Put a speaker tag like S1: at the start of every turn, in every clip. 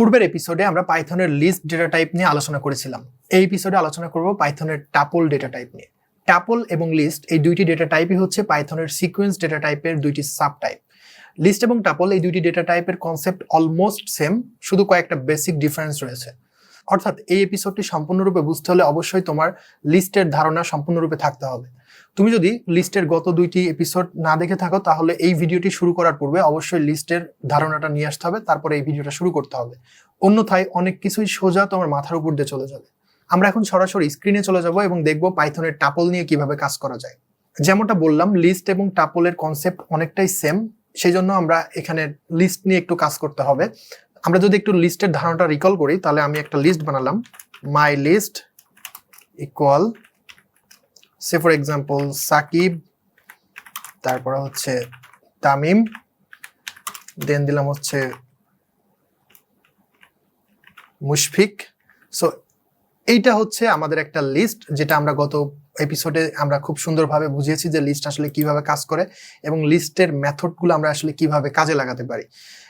S1: পূর্বের এপিসোডে আমরা পাইথনের লিস্ট ডেটা টাইপ নিয়ে আলোচনা করেছিলাম। এই এপিসোডে আলোচনা করব পাইথনের টাপল ডেটা টাইপ নিয়ে। টাপল এবং লিস্ট এই দুইটি ডেটা টাইপই হচ্ছে পাইথনের সিকোয়েন্স ডেটা টাইপের দুইটি সাব টাইপ লিস্ট এবং টাপল এই দুইটি ডেটা টাইপের কনসেপ্ট অলমোস্ট সেম শুধু কয়েকটা বেসিক ডিফারেন্স রয়েছে। অর্থাৎ এই এপিসোডটি সম্পূর্ণরূপে বুঝতে হলে অবশ্যই তোমার লিস্টের ধারণা সম্পূর্ণরূপে থাকতে হবে। তুমি যদি লিস্টের গত দুইটি এপিসোড না দেখে থাকো, তাহলে এই ভিডিওটি শুরু করার পূর্বে অবশ্যই লিস্টের ধারণাটা নিয়ে আসতে হবে, তারপরে এই ভিডিওটা শুরু করতে হবে। অন্যথায় অনেক কিছুই সোজা তোমার মাথার উপর দিয়ে চলে যাবে। আমরা এখন সরাসরি স্ক্রিনে চলে যাব এবং দেখব পাইথনের টাপল নিয়ে কীভাবে কাজ করা যায়। যেমনটা বললাম লিস্ট এবং টাপলের কনসেপ্ট অনেকটাই সেম সেই জন্য আমরা এখানে লিস্ট নিয়ে একটু কাজ করতে হবে। আমরা যদি একটু লিস্টের ধারণাটা রিকল করি, তাহলে আমি একটা লিস্ট বানালাম। My list equal say for example Shakib, তারপরে হচ্ছে তামিম দেন দিলাম হচ্ছে মুশফিক। সো এইটা হচ্ছে আমাদের একটা লিস্ট যেটা আমরা গত এপিসোডে আমরা খুব সুন্দরভাবে বুঝিয়েছি যে লিস্ট আসলে কীভাবে কাজ করে এবং লিস্টের মেথডগুলো আমরা আসলে কীভাবে কাজে লাগাতে পারি।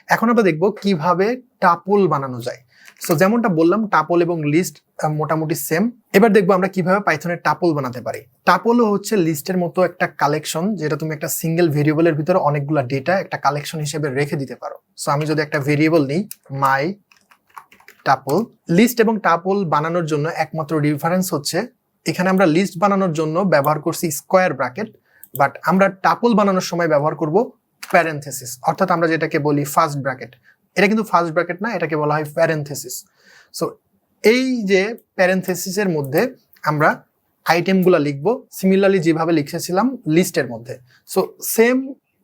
S1: এখন আমরা দেখব কীভাবে টাপল বানানো যায়। সো যেমনটা বললাম টাপল এবং লিস্ট মোটামুটি সেম এবার দেখব আমরা কীভাবে পাইথনের টাপল বানাতে পারি। টাপলও হচ্ছে লিস্টের মতো একটা কালেকশন যেটা তুমি একটা সিঙ্গেল ভেরিয়েবলের ভিতরে অনেকগুলো ডেটা একটা কালেকশন হিসেবে রেখে দিতে পারো। সো আমি যদি একটা ভেরিয়েবল নিই মাই টাপল লিস্ট এবং টাপল বানানোর জন্য একমাত্র ডিফারেন্স হচ্ছে এখানে আমরা লিস্ট বানানোর জন্য ব্যবহার করছি স্কোয়ার ব্র্যাকেট বাট আমরা টাপল বানানোর সময় ব্যবহার করব প্যারেন্থেসিস অর্থাৎ আমরা যেটাকে বলি ফার্স্ট ব্র্যাকেট এটা কিন্তু ফার্স্ট ব্র্যাকেট না, এটাকে বলা হয় প্যারেন্থেসিস সো এই যে প্যারেন্থেসিসের মধ্যে আমরা আইটেমগুলো লিখব সিমিলারলি যেভাবে লিখেছিলাম লিস্টের মধ্যে। সো সেম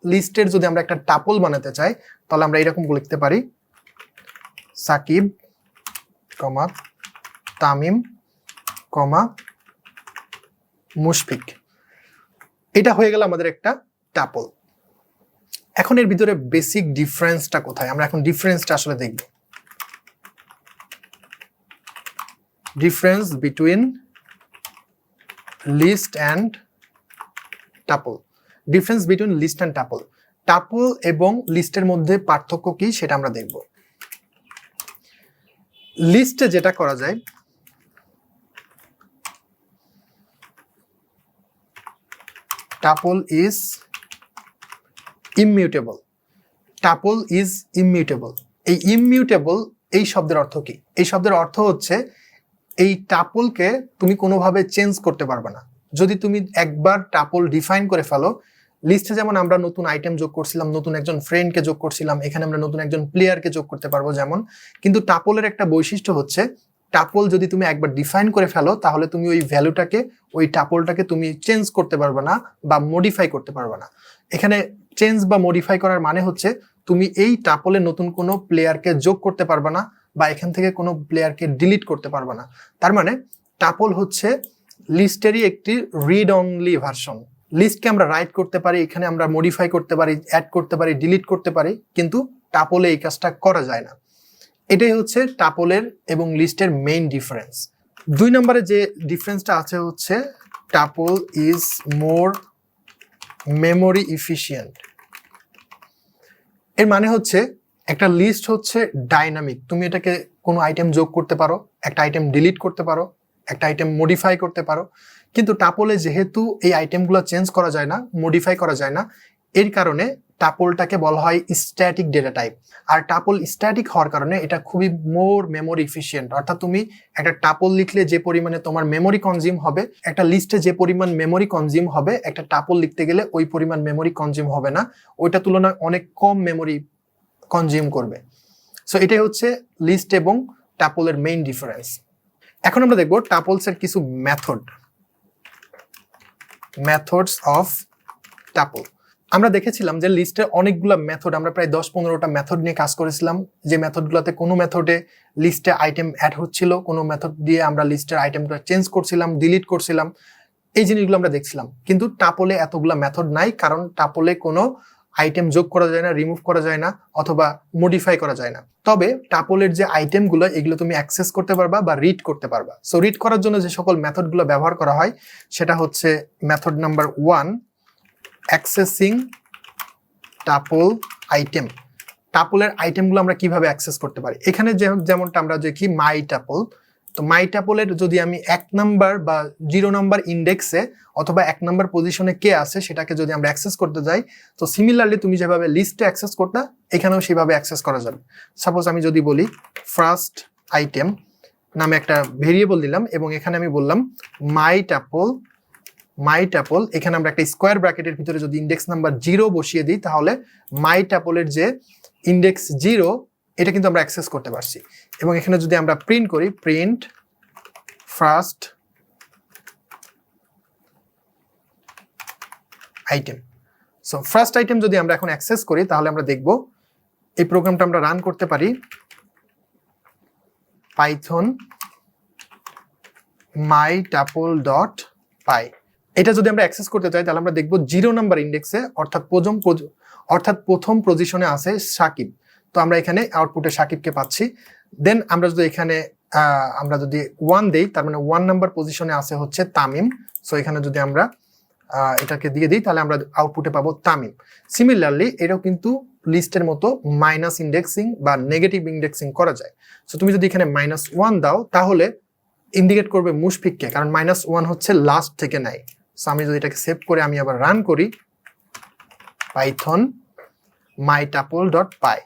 S1: লিস্টের যদি আমরা একটা টাপল বানাতে চাই, তাহলে আমরা এরকম লিখতে পারি। সাকিব, কমা, তামিম, কমা মুশফিক। এটা হয়ে গেল আমাদের একটা টাপল এখন এর ভিতরে বেসিক ডিফারেন্সটা কোথায়? আমরা এখন ডিফারেন্সটা আসলে দেখব। Difference between list and tuple difference between list and tuple tuple এবং লিস্টের মধ্যে পার্থক্য কি সেটা আমরা দেখব। লিস্টে যেটা করা যায় tuple is immutable tuple is immutable এই ইমিউটেবল এই শব্দের অর্থ কি? এই শব্দের অর্থ হচ্ছে এই টাপলকে তুমি কোনোভাবে চেঞ্জ করতে পারবে না। যদি তুমি একবার টাপল ডিফাইন করে ফেলো লিস্টে যেমন আমরা নতুন আইটেম যোগ করছিলাম, নতুন একজন ফ্রেন্ডকে যোগ করছিলাম, এখানে আমরা নতুন একজন প্লেয়ারকে যোগ করতে পারব যেমন। কিন্তু টাপলের একটা বৈশিষ্ট্য হচ্ছে টাপল যদি তুমি একবার ডিফাইন করে ফেলো, তাহলে তুমি ওই ভ্যালুটাকে ওই টাপলটাকে তুমি চেঞ্জ করতে পারবে না বা মডিফাই করতে পারবে না। এখানে চেঞ্জ বা মডিফাই করার মানে হচ্ছে, তুমি এই টাপলে নতুন কোনো প্লেয়ারকে যোগ করতে পারবে না বা এখান থেকে কোনো প্লেয়ারকে ডিলিট করতে পারবে না। তার মানে টাপল হচ্ছে লিস্টেরই একটি রিড অনলি ভার্সন লিস্টকে আমরা রাইট করতে পারি, এখানে আমরা মডিফাই করতে পারি অ্যাড করতে পারি ডিলিট করতে পারি, কিন্তু টাপলে এই কাজটা করা যায় না। এটাই হচ্ছে টাপলের এবং লিস্টের মেইন ডিফারেন্স দুই নম্বরে যে ডিফারেন্সটা আছে হচ্ছে tuple is more memory efficient এর মানে হচ্ছে একটা লিস্ট হচ্ছে ডাইনামিক তুমি এটাকে কোনো আইটেম যোগ করতে পারো, একটা আইটেম ডিলিট করতে পারো, একটা আইটেম মডিফাই করতে পারো। কিন্তু টাপলে যেহেতু এই আইটেমগুলো চেঞ্জ করা যায় না মডিফাই করা যায় না, এর কারণে টাপলটাকে বলা হয় স্ট্যাটিক ডেটা টাইপ আর টাপল স্ট্যাটিক হওয়ার কারণে এটা খুবই মোর মেমোরি ইফিসিয়েন্ট অর্থাৎ তুমি একটা টাপল লিখলে যে পরিমাণে তোমার মেমোরি কনজিউম হবে, একটা লিস্টে যে পরিমাণ মেমোরি কনজিউম হবে, একটা টাপল লিখতে গেলে ওই পরিমাণ মেমোরি কনজিউম হবে না। ওইটা তুলনায় অনেক কম মেমোরি কনজিউম করবে। সো এটাই হচ্ছে লিস্ট এবং টাপলের মেইন ডিফারেন্স এখন আমরা দেখব টাপলসের কিছু মেথড মেথডস অফ টাপল। আমরা দেখেছিলাম যে লিস্টে অনেকগুলো মেথড আমরা প্রায় দশ পনেরোটা মেথড নিয়ে কাজ করেছিলাম। যে মেথডগুলোতে কোনো মেথডে লিস্টে আইটেম অ্যাড হচ্ছিল, কোনো মেথড দিয়ে আমরা লিস্টের আইটেমটা চেঞ্জ করছিলাম ডিলিট করছিলাম, এই জিনিসগুলো আমরা দেখছিলাম। কিন্তু টাপলে এতগুলো মেথড নাই, কারণ টাপলে কোনো আইটেম যোগ করা যায় না রিমুভ করা যায় না, অথবা মডিফাই করা যায় না। তবে টাপলের যে আইটেমগুলো এগুলো তুমি অ্যাক্সেস করতে পারবা বা রিড করতে পারবা। সো রিড করার জন্য যে সকল মেথডগুলো ব্যবহার করা হয়, সেটা হচ্ছে method number one accessing tuple item টাপলের আইটেমগুলো আমরা কীভাবে অ্যাক্সেস করতে পারি? এখানে যেমনটা আমরা দেখি মাই টাপল তো মাই টাপলের যদি আমি এক নাম্বার বা জিরো নাম্বার ইন্ডেক্সে অথবা এক নাম্বার পজিশনে কে আছে, সেটাকে যদি আমরা অ্যাক্সেস করতে যাই, তো সিমিলারলি তুমি যেভাবে লিস্টে অ্যাক্সেস করতে, এখানেও সেভাবে অ্যাক্সেস করা যাবে। সাপোজ আমি যদি বলি ফার্স্ট আইটেম নামে একটা ভেরিয়েবল দিলাম এবং এখানে আমি বললাম মাই টাপল মাই ট্যাপল এখানে আমরা একটা স্কোয়ার ব্র্যাকেটের ভিতরে যদি ইন্ডেক্স নাম্বার জিরো বসিয়ে দিই, তাহলে মাই ট্যাপলের যে ইন্ডেক্স জিরো এটা কিন্তু আমরা অ্যাক্সেস করতে পারছি। এবং এখানে যদি আমরা প্রিন্ট করি print first item so first item যদি আমরা এখন অ্যাক্সেস করি, তাহলে আমরা দেখব, এই প্রোগ্রামটা আমরা রান করতে পারি Python my tuple dot py এটা যদি আমরা অ্যাক্সেস করতে চাই, তাহলে আমরা দেখব জিরো নাম্বার ইন্ডেক্সে অর্থাৎ প্রথম অর্থাৎ প্রথম পজিশনে আছে সাকিব। তো আমরা এখানে আউটপুটে সাকিবকে পাচ্ছি। দেন আমরা যদি এখানে আমরা যদি ওয়ান দেই, তার মানে ওয়ান নাম্বার পজিশনে আছে হচ্ছে তামিম। সো এখানে যদি আমরা এটাকে দিয়ে দিই, তাহলে আমরা আউটপুটে পাবো তামিম। সিমিলারলি এটাও কিন্তু লিস্টের মতো মাইনাস ইন্ডেক্সিং বা নেগেটিভ ইন্ডেক্সিং করা যায়। সো তুমি যদি এখানে মাইনাস ওয়ান দাও, তাহলে ইন্ডিকেট করবে মুশফিককে, কারণ মাইনাস ওয়ান হচ্ছে লাস্ট থেকে নাই। সো আমি যদি এটাকে সেভ করে আমি আবার রান করি Python my tuple dot py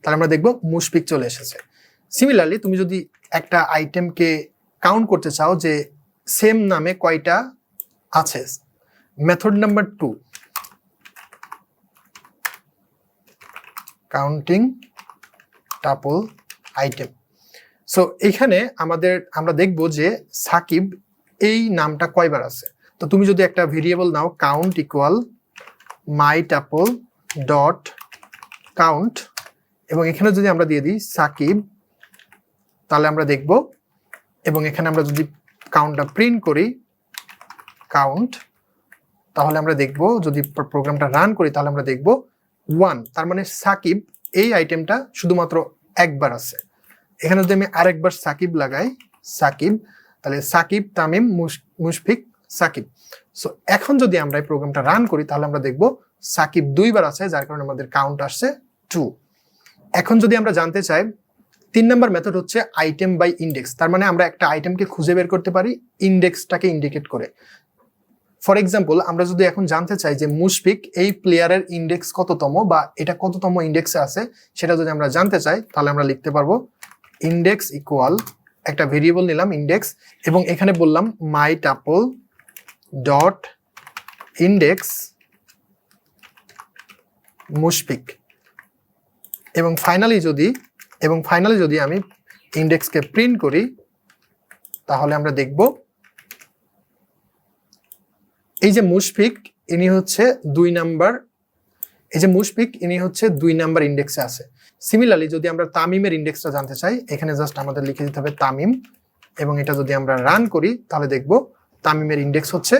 S1: তাহলে আমরা দেখব মুশফিক চলে এসেছে। সিমিলারলি তুমি যদি একটা আইটেমকে কাউন্ট করতে চাও যে সেম নামে কয়টা আছে method number two counting tuple item so এখানে আমাদের, আমরা দেখব যে সাকিব এই নামটা কয়বার আছে? তো তুমি যদি একটা variable now count equal my tuple dot count এবং এখানে যদি আমরা দিয়ে দিই সাকিব, তাহলে আমরা দেখব, এবং এখানে আমরা যদি কাউন্টটা প্রিন্ট করি কাউন্ট তাহলে আমরা দেখব, যদি প্রোগ্রামটা রান করি, তাহলে আমরা দেখব ওয়ান তার মানে সাকিব এই আইটেমটা শুধুমাত্র একবার আছে। এখানে যদি আমি আরেকবার সাকিব লাগাই, সাকিব, তাহলে সাকিব, তামিম, মুশ- মুশফিক সাকিব। সো এখন যদি আমরা এই প্রোগ্রামটা রান করি, তাহলে আমরা দেখব সাকিব দুইবার আছে, যার কারণে আমাদের কাউন্ট আসছে টু এখন যদি আমরা জানতে চাই, তিন নম্বর মেথড হচ্ছে আইটেম বাই ইন্ডেক্স তার মানে আমরা একটা আইটেমকে খুঁজে বের করতে পারি ইন্ডেক্সটাকে ইন্ডিকেট করে। ফর এক্সাম্পল আমরা যদি এখন জানতে চাই যে মুশফিক এই প্লেয়ারের ইন্ডেক্স কততম বা এটা কততম ইন্ডেক্সে আছে, সেটা যদি আমরা জানতে চাই, তাহলে আমরা লিখতে পারব ইন্ডেক্স ইকুয়াল একটা ভেরিয়েবল নিলাম ইন্ডেক্স এবং এখানে বললাম my tuple dot index Mushfiq এবং ফাইনালি যদি, এবং ফাইনালি যদি আমি ইন্ডেক্সকে প্রিন্ট করি, তাহলে আমরা দেখব এই যে মুশফিক ইনি হচ্ছে দুই নাম্বার, এই যে মুশফিক ইনি হচ্ছে দুই নাম্বার ইন্ডেক্সে আছে। সিমিলারলি যদি আমরা তামিমের ইন্ডেক্সটা জানতে চাই, এখানে জাস্ট আমাদের লিখে দিতে হবে তামিম, এবং এটা যদি আমরা রান করি, তাহলে দেখব তামিমের ইন্ডেক্স হচ্ছে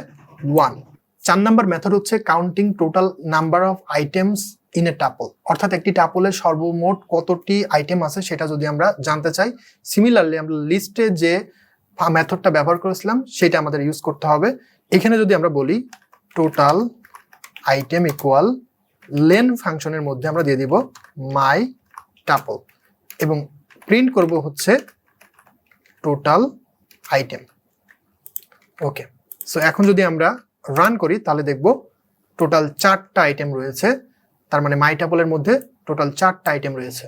S1: ওয়ান চার নাম্বার মেথড হচ্ছে counting total number of items in a tuple অর্থাৎ একটি টাপলের সর্বমোট কতটি আইটেম আছে সেটা যদি আমরা জানতে চাই সিমিলারলি আমরা লিস্টে যে মেথডটা ব্যবহার করেছিলাম, সেটা আমাদের ইউজ করতে হবে। এখানে যদি আমরা বলি টোটাল আইটেম ইকুয়াল লেন ফাংশনের মধ্যে আমরা দিয়ে দিব মাই টাপল এবং প্রিন্ট করব হচ্ছে টোটাল আইটেম ওকে সো এখন যদি আমরা রান করি, তাহলে দেখব টোটাল চারটা আইটেম রয়েছে। তার মানে মাই টাপলের মধ্যে টোটাল চারটা আইটেম রয়েছে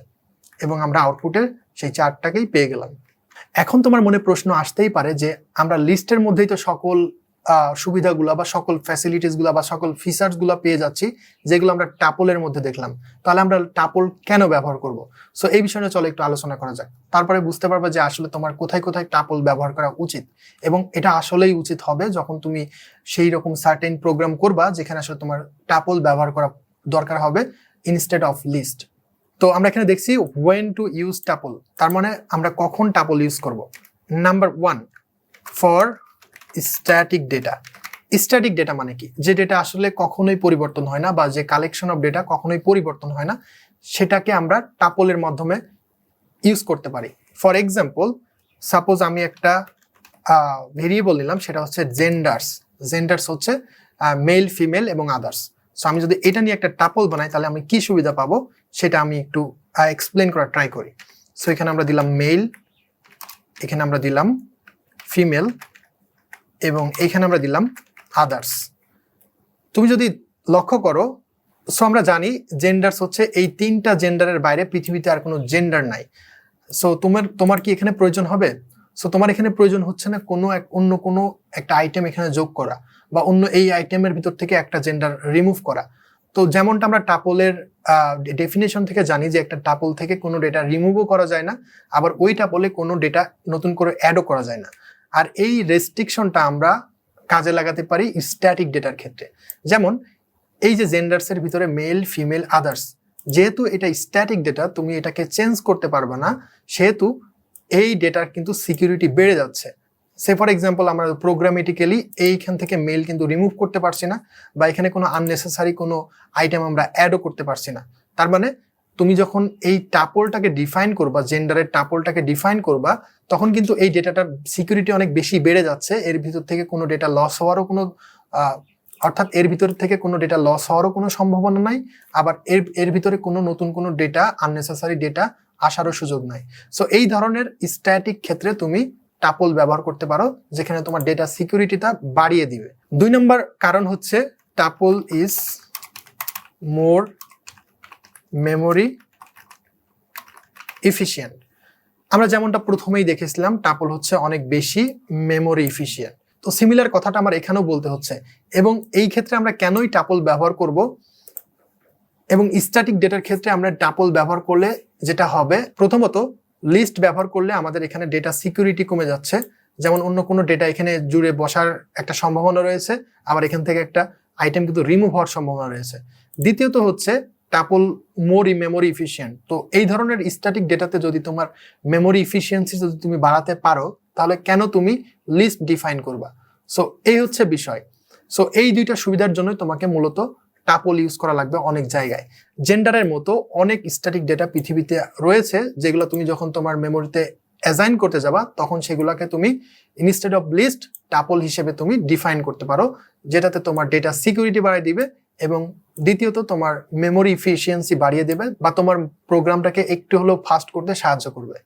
S1: এবং আমরা আউটপুটের সেই চারটাকেই পেয়ে গেলাম। এখন তোমার মনে প্রশ্ন আসতেই পারে যে আমরা লিস্টের মধ্যেই তো সকল সুবিধাগুলো বা সকল ফ্যাসিলিটিসগুলা বা সকল ফিচার্সগুলা পেয়ে যাচ্ছি, যেগুলো আমরা টাপলের মধ্যে দেখলাম। তাহলে আমরা টাপল কেন ব্যবহার করব? সো এই বিষয়ে চলে একটু আলোচনা করা যাক। তারপরে বুঝতে পারবে যে আসলে তোমার কোথায় কোথায় টাপল ব্যবহার করা উচিত। এবং এটা আসলেই উচিত হবে যখন তুমি সেই রকম সার্টেন প্রোগ্রাম করবা যেখানে আসলে তোমার টাপল ব্যবহার করা দরকার হবে ইনস্টেড অফ লিস্ট তো আমরা এখানে দেখছি ওয়েন টু ইউজ টাপল। তার মানে আমরা কখন টাপল ইউজ করব? Number one for static data static data মানে কি? যে ডেটা আসলে কখনোই পরিবর্তন হয় না বা যে কালেকশন অফ ডেটা কখনোই পরিবর্তন হয় না, সেটাকে আমরা টাপলের মাধ্যমে ইউজ করতে পারি। ফর এক্সাম্পল সাপোজ আমি একটা ভেরিয়েবল নিলাম, সেটা হচ্ছে জেন্ডার্স জেন্ডার্স হচ্ছে মেল ফিমেল এবং আদার্স সো আমি যদি এটা নিয়ে একটা টাপল বানাই, তাহলে আমি কি সুবিধা পাবো? সেটা আমি একটু এক্সপ্লেন করার ট্রাই করি। সো এখানে আমরা দিলাম মেল এখানে আমরা দিলাম ফিমেল এবং এখানে আমরা দিলাম আদার্স তুমি যদি লক্ষ্য করো সো আমরা জানি জেন্ডার্স হচ্ছে এই তিনটা জেন্ডারের বাইরে পৃথিবীতে আর কোনো জেন্ডার নাই। সো তোমার তোমার কি এখানে প্রয়োজন হবে? সো তোমার এখানে প্রয়োজন হচ্ছে না কোনো এক, অন্য কোনো একটা আইটেম এখানে যোগ করা বা অন্য এই আইটেমের ভিতর থেকে একটা জেন্ডার রিমুভ করা। তো যেমনটা আমরা টাপলের ডেফিনেশন থেকে জানি যে একটা টাপল থেকে কোনো ডেটা রিমুভও করা যায় না, আবার ওই টাপলে কোনো ডেটা নতুন করে অ্যাডও করা যায় না। আর এই রেস্ট্রিকশনটা আমরা কাজে লাগাতে পারি স্ট্যাটিক ডেটার ক্ষেত্রে। যেমন, এই যে জেন্ডার্সের ভিতরে মেল ফিমেল আদার্স যেহেতু এটা স্ট্যাটিক ডেটা তুমি এটাকে চেঞ্জ করতে পারবে না, সেহেতু এই ডেটার কিন্তু সিকিউরিটি বেড়ে যাচ্ছে। সে ফর এক্সাম্পল আমরা প্রোগ্রামেটিক্যালি এইখান থেকে মেল কিন্তু রিমুভ করতে পারছি না, বা এখানে কোনো আননেসেসারি কোনো আইটেম আমরা অ্যাডও করতে পারছি না। তার মানে তুমি যখন এই টাপলটাকে ডিফাইন করবা জেন্ডারের টাপলটাকে ডিফাইন করবা, তখন কিন্তু এই ডেটাটার সিকিউরিটি অনেক বেশি বেড়ে যাচ্ছে। এর ভিতর থেকে কোনো ডেটা লস হওয়ারও কোনো অর্থাৎ এর ভিতর থেকে কোনো ডেটা লস হওয়ারও কোনো সম্ভাবনা নাই। আবার এর এর ভিতরে কোনো নতুন কোনো ডেটা আননেসেসারি ডেটা আসারও সুযোগ নাই। সো এই ধরনের স্ট্যাটিক ক্ষেত্রে তুমি টাপল ব্যবহার করতে পারো, যেখানে তোমার ডেটা সিকিউরিটিটা বাড়িয়ে দিবে। দুই নম্বর কারণ হচ্ছে, tuple is more memory efficient আমরা যেমনটা প্রথমেই দেখেছিলাম টাপল হচ্ছে অনেক বেশি মেমোরি ইফিশিয়েন্ট তো সিমিলার কথাটা আমার এখানেও বলতে হচ্ছে। এবং এই ক্ষেত্রে আমরা কেনই টাপল ব্যবহার করব? এবং স্ট্যাটিক ডেটার ক্ষেত্রে আমরা টাপল ব্যবহার করলে যেটা হবে, প্রথমত লিস্ট ব্যবহার করলে আমাদের এখানে ডেটা সিকিউরিটি কমে যাচ্ছে। যেমন অন্য কোনো ডেটা এখানে জুড়ে বসার একটা সম্ভাবনা রয়েছে, আবার এখান থেকে একটা আইটেম কিন্তু রিমুভ হওয়ার সম্ভাবনা রয়েছে। দ্বিতীয়ত হচ্ছে টাপল মোরি মেমোরি ইফিশিয়েন্ট তো এই ধরনের স্ট্যাটিক ডেটাতে যদি তোমার মেমোরি ইফিসিয়েন্সি যদি তুমি বাড়াতে পারো, তাহলে কেন তুমি লিস্ট ডিফাইন করবা? সো এই হচ্ছে বিষয়। সো এই দুইটা সুবিধার জন্য তোমাকে মূলত টাপল ইউজ করা লাগবে অনেক জায়গায়। জেন্ডারের মতো অনেক স্ট্যাটিক ডেটা পৃথিবীতে রয়েছে, যেগুলো তুমি যখন তোমার মেমোরিতে অ্যাজাইন করতে যাবা, তখন সেগুলোকে তুমি ইনস্টেড অফ লিস্ট টাপল হিসেবে তুমি ডিফাইন করতে পারো, যেটাতে তোমার ডেটা সিকিউরিটি বাড়িয়ে দিবে এবং দ্বিতীয়ত তোমার মেমোরি ইফিসিয়েন্সি বাড়িয়ে দেবে বা তোমার প্রোগ্রামটাকে একটু হলেও ফাস্ট করতে সাহায্য করবে।